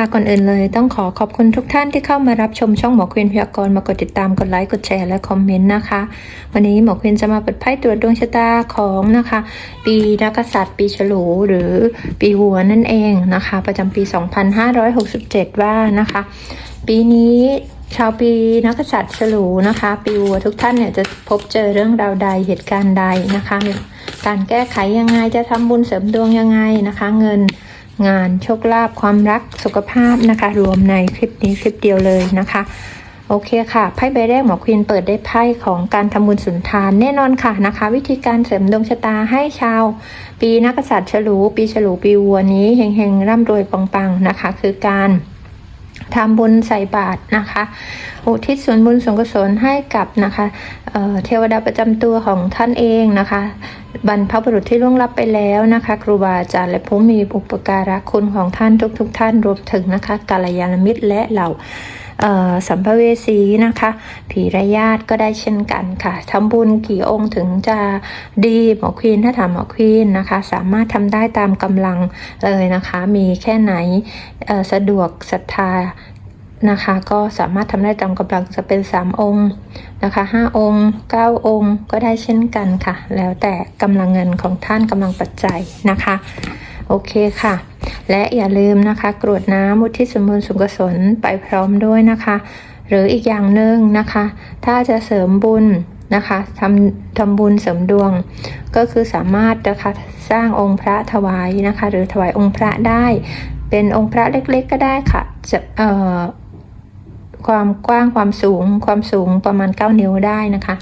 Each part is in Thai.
ค่ะก่อนอื่นเลยต้องขอขอบคุณทุกท่านที่เข้ามารับชมช่องหมอควินพยากรณ์มากดติดตามกดไลค์กดแชร์และคอมเมนต์นะคะ วันนี้หมอควินจะมาเปิดไพ่ตรวจดวงชะตาของนะคะ ปีนักษัตริย์ ปีฉลูหรือปีวัวนั่นเองนะคะ ประจำปี 2567 ว่านะคะ ปีนี้ชาวปีนักษัตริย์ฉลูนะคะ ปีวัวทุกท่านเนี่ยจะพบเจอเรื่องราวใดเหตุการณ์ใดนะคะ การแก้ไขยังไงจะทำบุญเสริมดวงยังไงนะคะ เงิน งานโชคลาภความรักสุขภาพนะคะ รวมในคลิปนี้คลิปเดียวเลยนะคะโอเคค่ะ ไพ่ใบแรกหมอควีนเปิดได้ไพ่ของการทำบุญสุนทานแน่นอนค่ะนะคะ วิธีการเสริมดวงชะตาให้ชาว ปีนักษัตริย์ฉลู ปีฉลูปีวัวนี้เฮงๆร่ำรวยปังๆนะคะ คือการทำบุญใส่บาตรนะคะ อุทิศส่วนบุญส่วนกุศลให้กับนะคะเเทวดาประจำตัวของท่านเองนะคะ บรรพบุรุษที่ล่วงลับไปแล้วนะคะ ครูบาอาจารย์และผู้มีอุปการะคุณของท่านทุกๆทท่านรวมถึงนะคะกาลยานมิตรและเหล่าสัมภเวสีนะคะ ผีระญาติก็ได้เช่นกันค่ะทำบุญกี่องค์ถึงจะดีหมอควีนถ้าถามหมอควีนนะคะ สามารถทำได้ตามกำลังเลยนะคะ มีแค่ไหนสะดวกศรัทธา นะคะ ก็สามารถทำได้ตามกำลังจะเป็น 3 องค์นะคะ5องค์ 9 องค์ก็ได้เช่นกันค่ะ แล้วแต่กำลังเงินของท่านกำลังปัจจัยนะคะโอเคค่ะ และอย่าลืมนะคะกรวดน้ำอุทิส่วนบุญส่วนกุศลไปพร้อมด้วยนะคะ หรืออีกอย่างหนึ่งนะคะ ถ้าจะเสริมบุญนะคะทำทำบุญเสริมดวง ก็คือสามารถนะคะสร้างองค์พระถวายนะคะ หรือถวายองค์พระได้ เป็นองค์พระเล็กๆก็ได้ค่ะจะเอ่อ ความกว้างความสูง ความสูงประมาณ 9 นิ้วได้นะคะ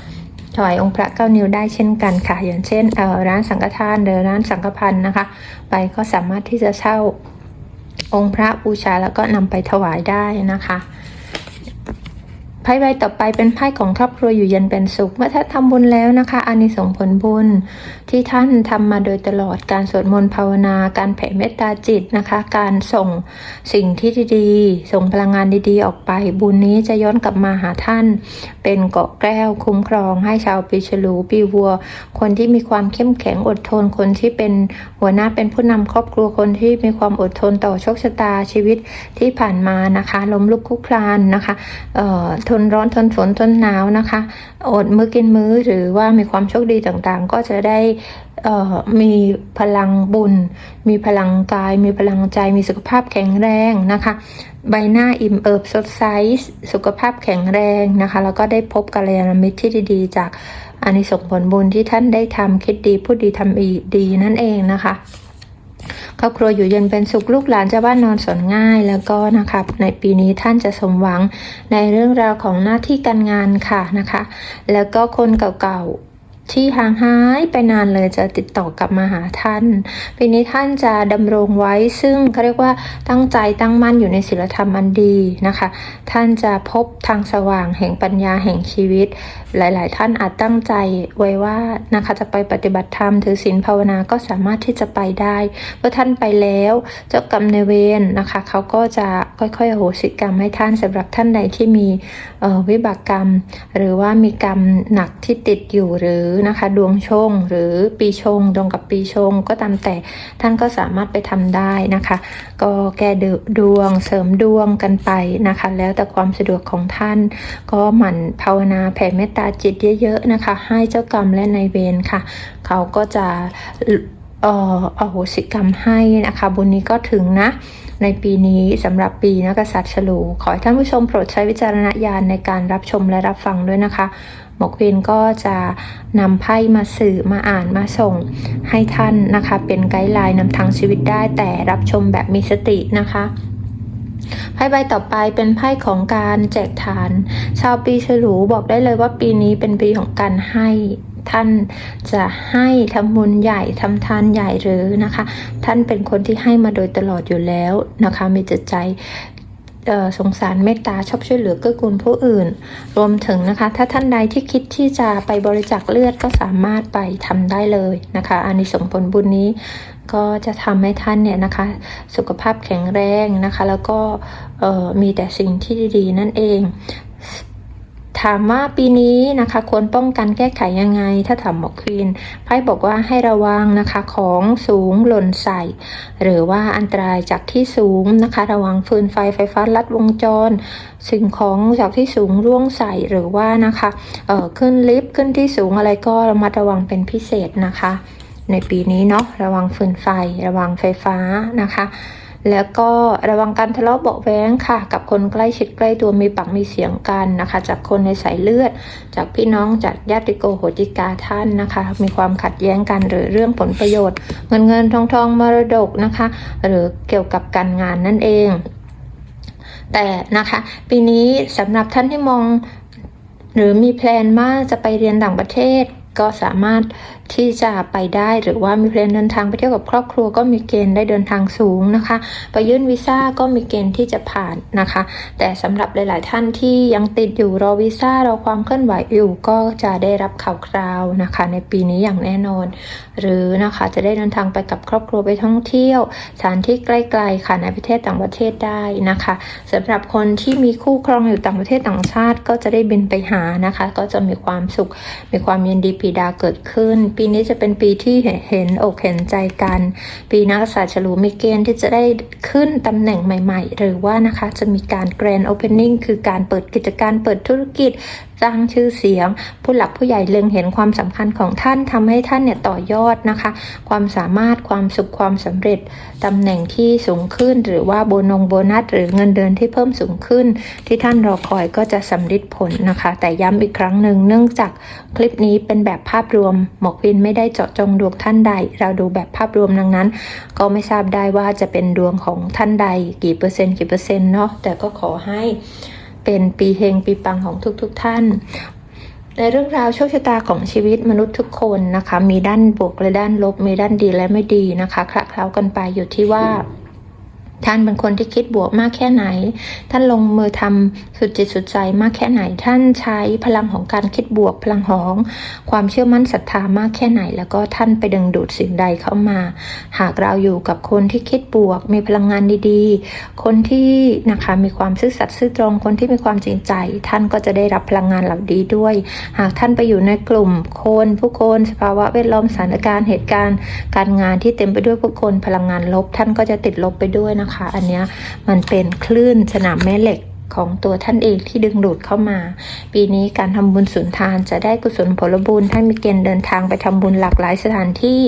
ถอยองค์พระเก้านิ้วได้เช่นกันค่ะ อย่างเช่นร้านสังฆทานหรือร้านสังฆพันธ์นะคะ ไปก็สามารถที่จะเช่าองค์พระบูชาแล้วก็นำไปถวายได้นะคะ ไพ่ใบต่อไปเป็นไพ่ของครอบครัวอยู่เย็นเป็นสุข เมื่อท่านทำบุญแล้วนะคะอานิสงส์ผลบุญ ที่ท่านทำมาโดยตลอดการสวดมนต์ภาวนา การแผ่เมตตาจิตนะคะ การส่งสิ่งที่ดีๆ ส่งพลังงานดีๆ ออกไป บุญนี้จะย้อนกลับมาหาท่าน เป็นเกาะแก้วคุ้มครอง ให้ชาวปีฉลูปีวัว คนที่มีความเข้มแข็งอดทนคนที่เป็นหัวหน้าเป็นผู้นำครอบครัวคนที่มีความอดทนต่อโชคชะตาชีวิตที่ผ่านมานะคะล้มลุกคลุกคลานนะคะเอ่อนร้อนทนฝนทนหนาวนะคะอดมื้อกินมื้อหรือว่ามีความโชคดีต่างๆ ก็จะได้มีพลังบุญ มีพลังกาย มีพลังใจ มีสุขภาพแข็งแรงนะคะ ใบหน้าอิ่มเอิบสดใส สุขภาพแข็งแรงนะคะ แล้วก็ได้พบกัลยาณมิตรที่ดีๆ จากอานิสงส์ผลบุญที่ท่านได้ทำคิดดีพูดดีทำดีดีนั่นเองนะคะ ครอบครัวอยู่เย็นเป็นสุขลูกหลานจะบ้านนอนสนง่าย แล้วก็นะคะในปีนี้ท่านจะสมหวังในเรื่องราวของหน้าที่การงานค่ะนะคะ แล้วก็คนเก่าๆ ที่ห่างหายไปนานเลยจะติดต่อกลับมาหาท่าน ปีนี้ท่านจะดำรงไว้ซึ่งเขาเรียกว่าตั้งใจตั้งมั่นอยู่ในศีลธรรมอันดีนะคะ ท่านจะพบทางสว่างแห่งปัญญาแห่งชีวิต หลาย ๆ ท่านอาจตั้งใจไว้ว่านะคะจะไปปฏิบัติธรรมถือศีลภาวนาก็สามารถที่จะไปได้เมื่อท่านไปแล้วเจ้ากรรมในเวรนะคะเขาก็จะค่อยๆโหสิกรรมให้ท่านสำหรับท่านใดที่มีออวิบากกรรม หรือว่ามีกรรมหนักที่ติดอยู่หรือนะคะดวงชงหรือปีชงตรงกับปีชงก็ตามแต่ท่านก็สามารถไปทำได้นะคะ ก็แก้ดวงเสริมดวงกันไปนะคะ แล้วแต่ความสะดวกของท่าน ก็หมั่นภาวนาแผ่เมตตาจิตเยอะๆนะคะ ให้เจ้ากรรมและนายเวรค่ะ เขาก็จะเอ่ออโหสิกรรมให้นะคะ บุญนี้ก็ถึงนะ ในปีนี้สำหรับปีนักษัตริย์ฉลู ขอให้ท่านผู้ชมโปรดใช้วิจารณญาณในการรับชมและรับฟังด้วยนะคะหมอควินก็จะนำไพ่มาสื่อมาอ่านมาส่งให้ท่านนะคะ เป็นไกด์ไลน์นำทางชีวิตได้แต่รับชมแบบมีสตินะคะไพ่ใบต่อไปเป็นไพ่ของการแจกทาน ชาวปีฉลูบอกได้เลยว่าปีนี้เป็นปีของการให้ ท่านจะให้ทำบุญใหญ่ทำทานใหญ่หรือนะคะ ท่านเป็นคนที่ให้มาโดยตลอดอยู่แล้วนะคะ มีจิตใจเออสงสารเมตตาชอบช่วยเหลือเกื้อกูลผู้อื่น รวมถึงนะคะ ถ้าท่านใดที่คิดที่จะไปบริจาคเลือดก็สามารถไปทำได้เลยนะคะอานิสงส์ผลบุญนี้ก็จะทำให้ท่านเนี่ยนะคะ สุขภาพแข็งแรงนะคะ แล้วก็เออมีแต่สิ่งที่ดีๆ นั่นเอง ทามว่าปีนี้นะคะควรป้องกันแก้ไขยังไง ถ้าถามหมอควีนไพ่บอกว่าให้ระวังนะคะของสูงหล่นใส่ หรือว่าอันตรายจากที่สูงนะคะ ระวังฟืนไฟไฟฟ้าลัดวงจร สิ่งของจากที่สูงร่วงใส่หรือว่านะคะเอ่อขึ้นลิฟต์ขึ้นที่สูงอะไรก็ระมัดระวังเป็นพิเศษนะคะ ในปีนี้เนาะระวังฟืนไฟ ระวังไฟฟ้านะคะ แล้วก็ระวังการทะเลาะเบาะแว้งค่ะ กับคนใกล้ชิดใกล้ตัวมีปากมีเสียงกันนะคะ จากคนในสายเลือด จากพี่น้องจากญาติโกโหติกาท่านนะคะ มีความขัดแย้งกันหรือเรื่องผลประโยชน์ เงินเงินทองทองมรดกนะคะ หรือเกี่ยวกับการงานนั่นเอง แต่นะคะ ปีนี้สำหรับท่านที่มอง หรือมีแพลนว่าจะไปเรียนต่างประเทศก็สามารถ ที่จะไปได้หรือว่ามีแพลนเดินทางไปเที่ยวกับครอบครัวก็มีเกณฑ์ได้เดินทางสูงนะคะ ไปยื่นวีซ่าก็มีเกณฑ์ที่จะผ่านนะคะ แต่สำหรับหลาย ๆ ท่านที่ยังติดอยู่รอวีซ่ารอความเคลื่อนไหวอยู่ก็จะได้รับข่าวคราวนะคะ ในปีนี้อย่างแน่นอน หรือนะคะจะได้เดินทางไปกับครอบครัวไปท่องเที่ยวสถานที่ใกล้ ๆ ค่ะในประเทศต่างประเทศได้นะคะสำหรับคนที่มีคู่ครองอยู่ต่างประเทศต่างชาติ ก็จะได้บินไปหานะคะ ก็จะมีความสุขมีความยินดีปีดาเกิดขึ้นปีนี้จะเป็นปีที่เห็นอกเห็นใจกัน ปีนักษัตร์ฉลูมีเกณฑ์ที่จะได้ขึ้นตำแหน่งใหม่ ๆ หรือว่านะคะจะมีการ Grand Opening คือการเปิดกิจการเปิดธุรกิจสร้างชื่อเสียง ผู้หลักผู้ใหญ่เล็งเห็นความสำคัญของท่านทำให้ท่านเนี่ยต่อยอดนะคะ ความสามารถความสุขความสำเร็จตำแหน่งที่สูงขึ้น หรือว่าโบนงโบนัส หรือเงินเดือนที่เพิ่มสูงขึ้น ที่ท่านรอคอยก็จะสำเร็จผลนะคะ แต่ย้ำอีกครั้งหนึ่งเนื่องจากคลิปนี้เป็นแบบภาพรวม หมอกวินไม่ได้เจาะจงดวงท่านใด เราดูแบบภาพรวมดังนั้น ก็ไม่ทราบได้ว่าจะเป็นดวงของท่านใด กี่เปอร์เซ็นต์กี่เปอร์เซ็นต์เนาะแต่ก็ขอให้ เป็นปีเฮงปีปังของทุกๆทท่าน ในเรื่องราวโชคชะตาของชีวิตมนุษย์ทุกคนนะคะ มีด้านบวกและด้านลบ มีด้านดีและไม่ดีนะคะคละเคล้ากันไปอยู่ที่ว่า ท่านเป็นคนที่คิดบวกมากแค่ไหน ท่านลงมือทำสุดจิตสุดใจมากแค่ไหน ท่านใช้พลังของการคิดบวกพลังของความเชื่อมั่นศรัทธามากแค่ไหน แล้วก็ท่านไปดึงดูดสิ่งใดเข้ามา หากเราอยู่กับคนที่คิดบวก มีพลังงานดีๆ คนที่นะคะมีความซื่อสัตย์ซื่อตรง คนที่มีความจริงใจ ท่านก็จะได้รับพลังงานเหล่านี้ด้วย หากท่านไปอยู่ในกลุ่มคนผู้คนสภาวะแวดล้อมสถานการณ์เหตุการณ์ การงานที่เต็มไปด้วยผู้คนพลังงานลบ ท่านก็จะติดลบไปด้วยนะคะอันเนี้ยมันเป็นคลื่นสนามแม่เหล็กของตัวท่านเองที่ดึงดูดเข้ามา ปีนี้การทำบุญสุนทานจะได้กุศลผลบุญท่านมีเกณฑ์เดินทางไปทำบุญหลากหลายสถานที่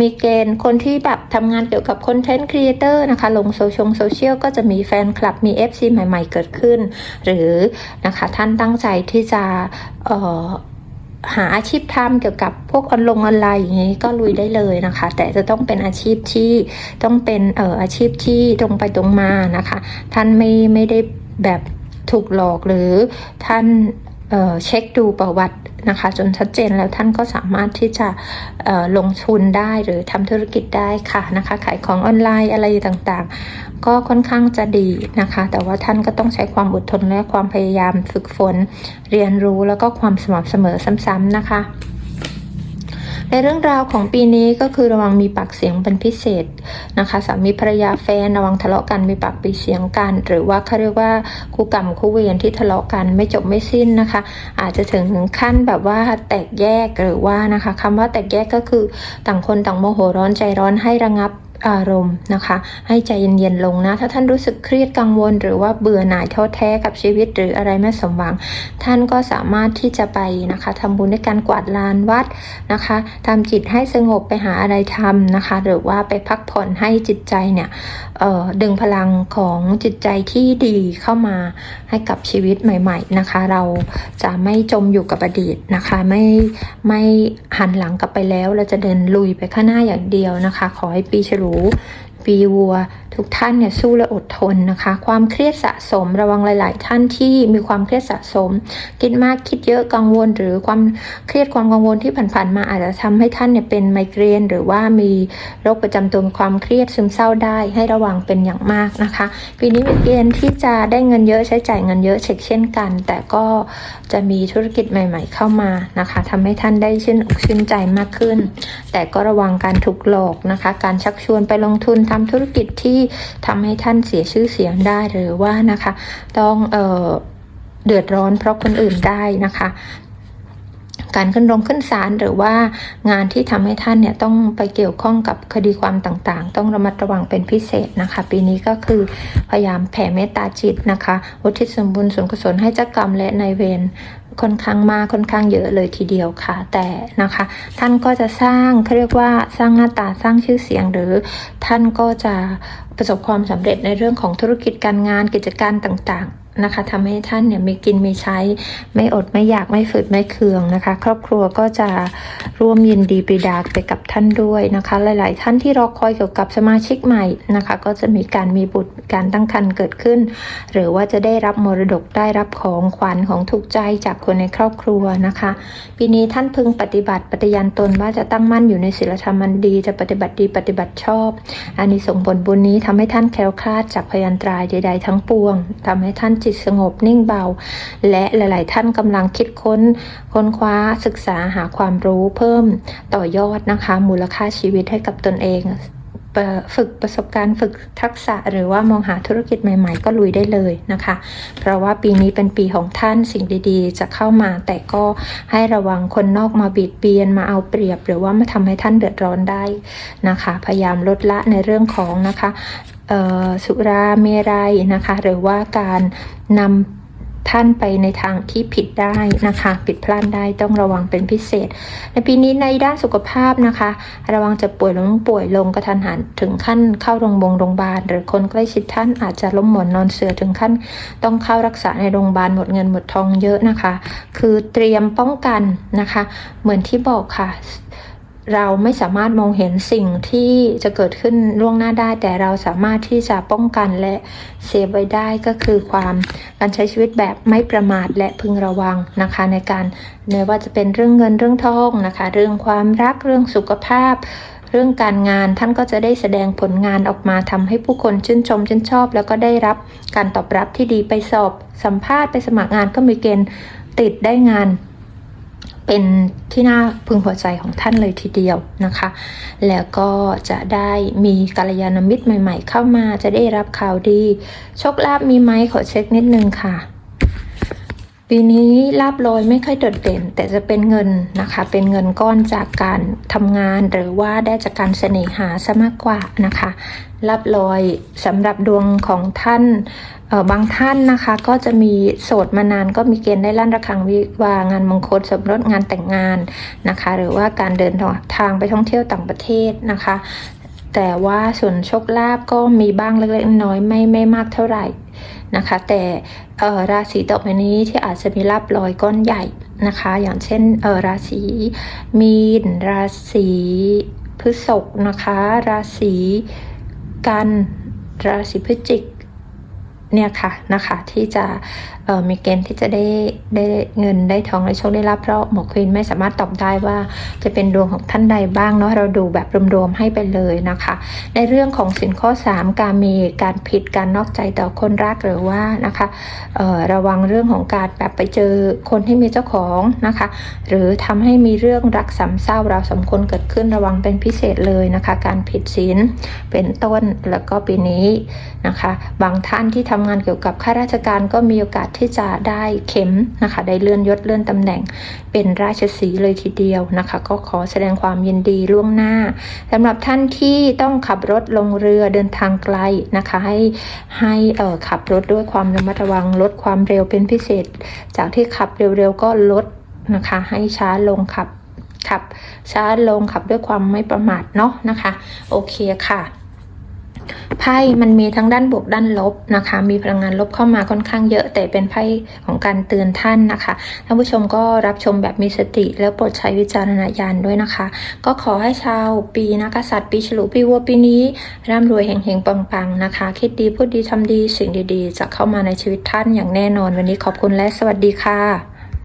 มีเกณฑ์คนที่แบบทำงานเกี่ยวกับคอนเทนต์ครีเอเตอร์นะคะ ลงโซเชียลโซเชียลก็จะมีแฟนคลับมี FC ใหม่ ๆ เกิดขึ้น หรือนะคะท่านตั้งใจที่จะเอ่อ หาอาชีพทำเกี่ยวกับพวกออนลงออนไลน์อย่างนี้ก็ลุยได้เลยนะคะ แต่จะต้องเป็นอาชีพที่ต้องเป็นเอ่ออาชีพที่ตรงไปตรงมานะคะ ท่านไม่ไม่ได้แบบถูกหลอกหรือท่านเออเช็คดูประวัติ นะคะ จนชัดเจนแล้วท่านก็สามารถที่จะลงทุนได้หรือทำธุรกิจได้ค่ะนะคะ ขายของออนไลน์อะไรต่างๆ ก็ค่อนข้างจะดีนะคะ แต่ว่าท่านก็ต้องใช้ความอดทนและความพยายามฝึกฝน เรียนรู้แล้วก็ความสม่ำเสมอซ้ำๆนะคะ ในเรื่องราวของปีนี้ก็คือระวังมีปากเสียงเป็นพิเศษนะคะสามีภรรยาแฟนระวังทะเลาะกันมีปากปีเสียงกัน หรือว่าเขาเรียกว่าคู่กรรมคู่เวรที่ทะเลาะกันไม่จบไม่สิ้นนะคะ อาจจะถึงถึงขั้นแบบว่าแตกแยกหรือว่านะคะคำว่าแตกแยกก็คือต่างคนต่างโมโหร้อนใจร้อนให้ระงับ อารมณ์นะคะ ให้ใจเย็นๆลงนะ ถ้าท่านรู้สึกเครียดกังวล หรือว่าเบื่อหน่ายท้อแท้กับชีวิตหรืออะไรไม่สมหวัง ท่านก็สามารถที่จะไปนะคะทำบุญด้วยการกวาดลานวัดนะคะทำจิตให้สงบไปหาอะไรทำนะคะ หรือว่าไปพักผ่อนให้จิตใจเนี่ยดึงพลังของจิตใจที่ดีเข้ามาให้กับชีวิตใหม่ ๆนะคะ เราจะไม่จมอยู่กับอดีตนะคะ ไม่ไม่หันหลังกลับไปแล้วเราจะเดินลุยไปข้างหน้าอย่างเดียวนะคะ ขอให้ปีฉลู 오. ปีวัว ทุกท่านเนี่ยสู้และอดทนนะคะ ความเครียดสะสมระวังหลาย ๆ ท่านที่มีความเครียดสะสม คิดมากคิดเยอะกังวล หรือความเครียดความกังวลที่ผ่านๆมาอาจจะทำให้ท่านเนี่ยเป็นไมเกรน หรือว่ามีโรคประจำตัวความเครียดซึมเศร้าได้ให้ระวังเป็นอย่างมากนะคะ ปีนี้มีเกณฑ์ที่จะได้เงินเยอะใช้จ่ายเงินเยอะเช็คเช่นกัน แต่ก็จะมีธุรกิจใหม่ ๆ เข้ามานะคะทำให้ท่านได้ชื่นอกชื่นใจมากขึ้น แต่ก็ระวังการถูกหลอกนะคะ การชักชวนไปลงทุนทำธุรกิจที่ทำให้ท่านเสียชื่อเสียงได้หรือว่านะคะ ต้องเอ่อเดือดร้อนเพราะคนอื่นได้นะคะการขึ้นโรงขึ้นศาลหรือว่างานที่ทำให้ท่านเนี่ยต้องไปเกี่ยวข้องกับคดีความต่างๆ ต้องระมัดระวังเป็นพิเศษนะคะ ปีนี้ก็คือพยายามแผ่เมตตาจิตนะคะอุทิศส่วนบุญส่วนกุศลให้เจ้ากรรมและนายเวร ค่อนข้างมากค่อนข้างเยอะเลยทีเดียวค่ะ แต่นะคะ ท่านก็จะสร้างเขาเรียกว่าสร้างหน้าตาสร้างชื่อเสียงหรือท่านก็จะประสบความสำเร็จในเรื่องของธุรกิจการงานกิจการต่างๆ นะคะทำให้ท่านเนี่ยมีกินมีใช้ ไม่อดไม่อยากไม่ฝืดไม่เคืองนะคะ ครอบครัวก็จะร่วมยินดีปรีดาไปกับท่านด้วยนะคะ หลาย ๆ ท่านที่รอคอยเกี่ยวกับสมาชิกใหม่นะคะ ก็จะมีการมีบุตรการตั้งครรภ์เกิดขึ้น หรือว่าจะได้รับมรดกได้รับของขวัญของถูกใจจากคนในครอบครัวนะคะ ปีนี้ท่านพึงปฏิบัติปฏิญาณตนว่าจะตั้งมั่นอยู่ในศีลธรรมันดี จะปฏิบัติดีปฏิบัติชอบอันนี้ส่งผลบุญนี้ทำให้ท่านแคล้วคลาดจากพยันตรายใด ๆ ทั้งปวงทำให้ท่านจิตสงบนิ่งเบา และหลาย ๆ ท่านกำลังคิดค้น ค้นคว้าศึกษาหาความรู้เพิ่มต่อยอดนะคะ มูลค่าชีวิตให้กับตนเองฝึกประสบการณ์ฝึกทักษะหรือว่ามองหาธุรกิจใหม่ ๆ ก็ลุยได้เลยนะคะ เพราะว่าปีนี้เป็นปีของท่านสิ่งดีๆ จะเข้ามาแต่ก็ให้ระวังคนนอกมาบีดเบียนมาเอาเปรียบ หรือว่ามาทำให้ท่านเดือดร้อนได้นะคะ พยายามลดละในเรื่องของนะคะ สุราเมรัยนะคะ หรือว่าการนำท่านไปในทางที่ผิดได้นะคะ ผิดพลาดได้ต้องระวังเป็นพิเศษ ในปีนี้ในด้านสุขภาพนะคะ ระวังจะป่วยลงป่วยลงกระทันหันถึงขั้นเข้าโรงพยาบาลโรงพยาบาลหรือคนใกล้ชิดท่านอาจจะล้มหมอนนอนเสือถึงขั้น ต้องเข้ารักษาในโรงพยาบาลหมดเงินหมดทองเยอะนะคะ คือเตรียมป้องกันนะคะ เหมือนที่บอกค่ะ เราไม่สามารถมองเห็นสิ่งที่จะเกิดขึ้นล่วงหน้าได้ แต่เราสามารถที่จะป้องกันและเซฟไว้ได้ก็คือความการใช้ชีวิตแบบไม่ประมาทและพึงระวังนะคะในการไม่ว่าจะเป็นเรื่องเงินเรื่องทองนะคะ เรื่องความรักเรื่องสุขภาพเรื่องการงานท่านก็จะได้แสดงผลงานออกมาทำให้ผู้คนชื่นชมชื่นชอบ แล้วก็ได้รับการตอบรับที่ดีไปสอบสัมภาษณ์ไปสมัครงานก็มีเกณฑ์ติดได้งาน เป็นที่น่าพึงพอใจของท่านเลยทีเดียวนะคะ แล้วก็จะได้มีกัลยาณมิตรใหม่ ๆ เข้ามาจะได้รับข่าวดี โชคลาภมีไหมขอเช็คนิดนึงค่ะ ปีนี้ลาบลอยไม่ค่อยโดดเด่น แต่จะเป็นเงินนะคะ เป็นเงินก้อนจากการทำงานหรือว่าได้จากการเสน่หาซะมากกว่านะคะลาบลอยสำหรับดวงของท่านเออบางท่านนะคะ ก็จะมีโสดมานานก็มีเกณฑ์ได้ลั่นระฆังวิวางานมงคลสมรสงานแต่งงานนะคะ หรือว่าการเดินทางไปท่องเที่ยวต่างประเทศนะคะ แต่ว่าส่วนโชคลาภก็มีบ้างเล็กๆน้อยไม่ไม่มากเท่าไหร่นะคะ แต่ราศีต่อไปนี้ที่อาจจะมีลาบลอยก้อนใหญ่นะคะ อย่างเช่นราศีมีน ราศีพฤษภนะคะ ราศีกัน ราศีพฤศจิก เนี่ยค่ะนะคะที่จะมีเกณฑ์ที่จะได้ได้เงินได้ทองได้โชคได้ลาภเพราะหมอควีนไม่สามารถตอบได้ว่าจะเป็นดวงของท่านใดบ้างเนาะเราดูแบบรวมๆให้ไปเลยนะคะ ในเรื่องของสินข้อ 3 การมีการผิดการนอกใจต่อคนรักหรือว่านะคะระวังเรื่องของการแบบไปเจอคนที่มีเจ้าของนะคะ หรือทำให้มีเรื่องรักสามเศร้าเราสมควรเกิดขึ้นระวังเป็นพิเศษเลยนะคะ การผิดศีลเป็นต้นแล้วก็ปีนี้นะคะ บางท่านที่ทำงานเกี่ยวกับข้าราชการก็มีโอกาสที่จะได้เข็มนะคะได้เลื่อนยศเลื่อนตำแหน่ง เป็นราชสีเลยทีเดียวนะคะ ก็ขอแสดงความยินดีล่วงหน้าสำหรับท่านที่ต้องขับรถลงเรือเดินทางไกลนะคะ ให้ให้เอ่อขับรถด้วยความระมัดระวังลดความเร็วเป็นพิเศษ จากที่ขับเร็วๆก็ลดนะคะ ให้ช้าลงขับขับช้าลงขับด้วยความไม่ประมาทเนาะนะคะ โอเคค่ะ ไพ่มันมีทั้งด้านบวกด้านลบนะคะ มีพลังงานลบเข้ามาค่อนข้างเยอะ แต่เป็นไพ่ของการเตือนท่านนะคะท่านผู้ชมก็รับชมแบบมีสติ แล้วโปรดใช้วิจารณญาณด้วยนะคะ ก็ขอให้ชาวปีนักษัตริย์ปีฉลูปีวัวปีนี้ร่ำรวยเฮงๆปังๆนะคะ คิดดีพูดดีทำดีสิ่งดีๆ จะเข้ามาในชีวิตท่านอย่างแน่นอนวันนี้ขอบคุณและสวัสดีค่ะ